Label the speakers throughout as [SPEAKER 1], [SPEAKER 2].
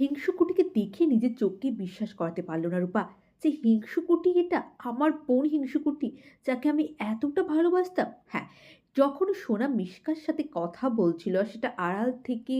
[SPEAKER 1] হিংসুকুটিকে দেখে নিজের চোখকে বিশ্বাস করাতে পারল না রূপা। যে হিংসুকুটি এটা আমার বোন হিংসুকুটি, যাকে আমি এতটা ভালোবাসতাম। হ্যাঁ যখন সোনা মিশকার সাথে কথা বলছিল, সেটা আড়াল থেকে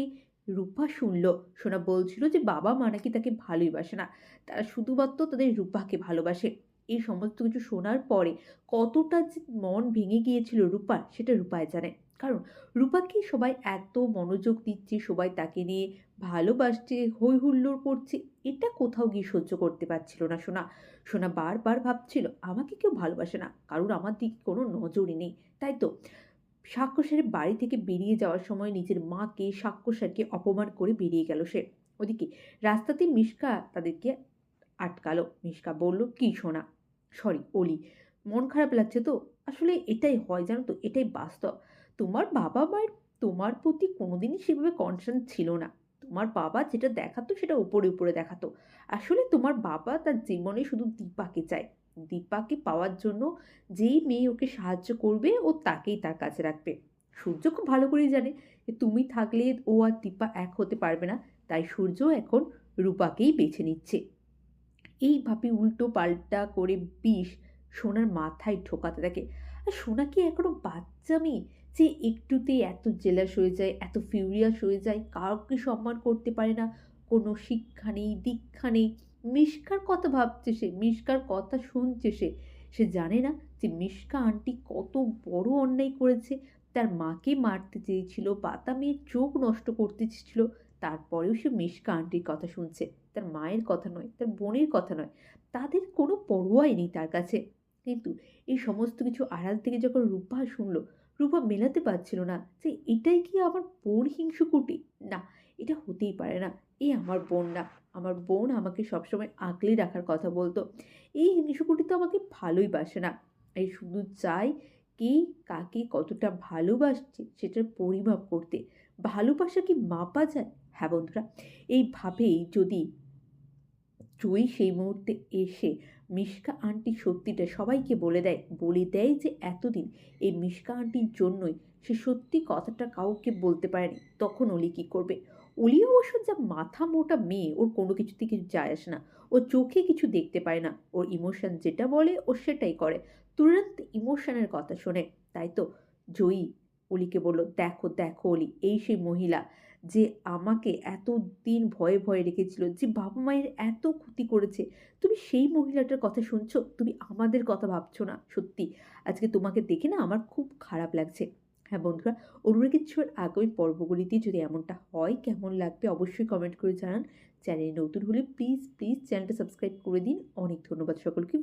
[SPEAKER 1] রূপা শুনল। সোনা বলছিল যে বাবা মা নাকি তাকে ভালোই বাসে না। তারা শুধুমাত্র তাদের রূপাকে ভালোবাসে। এই সমস্ত কিছু শোনার পরে কতটা যে মন ভেঙে গিয়েছিল রূপার সেটা রূপায় জানে। কারণ রূপাকে সবাই এত মনোযোগ দিচ্ছে, সবাই তাকে নিয়ে ভালোবাসছে হই হুল্লোড় করছে, এটা কোথাও গিয়ে সহ্য করতে পারছিল না সোনা। সোনা বারবার ভাবছিল, আমাকে কেউ ভালোবাসে না, কারোর আমার দিকে কোনো নজরই নেই। তাই তো সাক্ষ্যসারের বাড়ি থেকে বেরিয়ে যাওয়ার সময় নিজের মাকে সাক্ষ্যসারকে অপমান করে বেরিয়ে গেল সে। ওদিকে রাস্তাতে মিশকা তাদেরকে আটকালো। মিশকা বলল, কি শোনা সরি, অলি। মন খারাপ লাগছে তো? আসলে এটাই হয়, জানো তো? এটাই বাস্তব। তোমার বাবা মায়ের, তোমার প্রতি কোনোদিনই সেভাবে কনসার্ন ছিল না। তোমার বাবা যেটা দেখাতো সেটা উপরে উপরে দেখাতো। আসলে তোমার বাবা তার জীবনে শুধু দীপাকে চায়। দীপাকে পাওয়ার জন্য যেই মেয়ে ওকে সাহায্য করবে, ও তাকেই তার কাছে রাখবে। সূর্য খুব ভালো করেই জানে যে তুমি থাকলে ও আর দীপা এক হতে পারবে না। তাই সূর্য এখন রূপাকেই বেছে নিচ্ছে। এইভাবে উল্টো পাল্টা করে বিষ সোনার মাথায় ঠোকাতে থাকে। আর সোনা কি এখনও বাচ্চা মেয়ে? যে একটুতেই এত জেলাস হয়ে যায়, এত ফিউরিয়াস হয়ে যায়, কাউকে সম্মান করতে পারে না, কোনো শিক্ষা নেই, দীক্ষা নেই। মিষ্কার কথা ভাবছে সে মিষ্কার কথা শুনছে সে। সে জানে না যে মিষ্কা আন্টি কত বড় অন্যায় করেছে। তার মাকে মারতে চেয়েছিল, পাতা মেয়ের চোখ নষ্ট করতে চেয়েছিল তারপরেও সে মিষ্কা আন্টির কথা শুনছে। তার মায়ের কথা নয়, তার বোনের কথা নয়, তাদের কোনো পরোয়াই নেই তার কাছে। কিন্তু এই সমস্ত কিছু আড়াল থেকে যখন রূপা শুনলো, রূপা মেলাতে পারছিল না যে এটাই কি আমার বোন হিংসুকুটি না, এটা হতেই পারে না। এ আমার বোন না। আমার বোন আমাকে সবসময় আঁকলে রাখার কথা বলতো। এই হিংসুকুটি তো আমাকে ভালোই বাসে না। এই শুধু চাই কে কাকে কতটা ভালোবাসছে সেটার পরিমাপ করতে। ভালোবাসা কি মাপা যায়? হ্যাঁ বন্ধুরা, এইভাবেই যদি জয়ী সেই মুহূর্তে এসে মিশকা আন্টি সত্যিটা সবাইকে বলে দেয় বলে দেয় যে এতদিন এই মিশকা আন্টির জন্যই সে সত্যি কথাটা কাউকে বলতে পারেনি। তখন অলি কী করবে? অলি অবশ্য যা মাথা মোটা মেয়ে, ওর কোনো কিছুতে কিছু যায় আসে না। ও চোখে কিছু দেখতে পায় না। ওর ইমোশন যেটা বলে, ও সেটাই করে। তুরন্ত ইমোশনের কথা শোনে। তাই তো? জয়ী অলিকে বলল, দেখো দেখো অলি এই সেই মহিলা যে আমাকে এত দিন ভয়ে ভয়ে রেখেছিল, যে বাবা মায়ের এত ক্ষতি করেছে। তুমি সেই মহিলাটার কথা শুনছো? তুমি আমাদের কথা ভাবছ না? সত্যি? আজকে তোমাকে দেখে না আমার খুব খারাপ লাগছে। হ্যাঁ বন্ধুরা অনুরাগীর আগামী পর্বগুলিতে যদি এমনটা হয়, কেমন লাগবে অবশ্যই কমেন্ট করে জানান। চ্যানেল নতুন হলে প্লিজ প্লিজ চ্যানেলটা সাবস্ক্রাইব করে দিন। অনেক ধন্যবাদ সকলকে।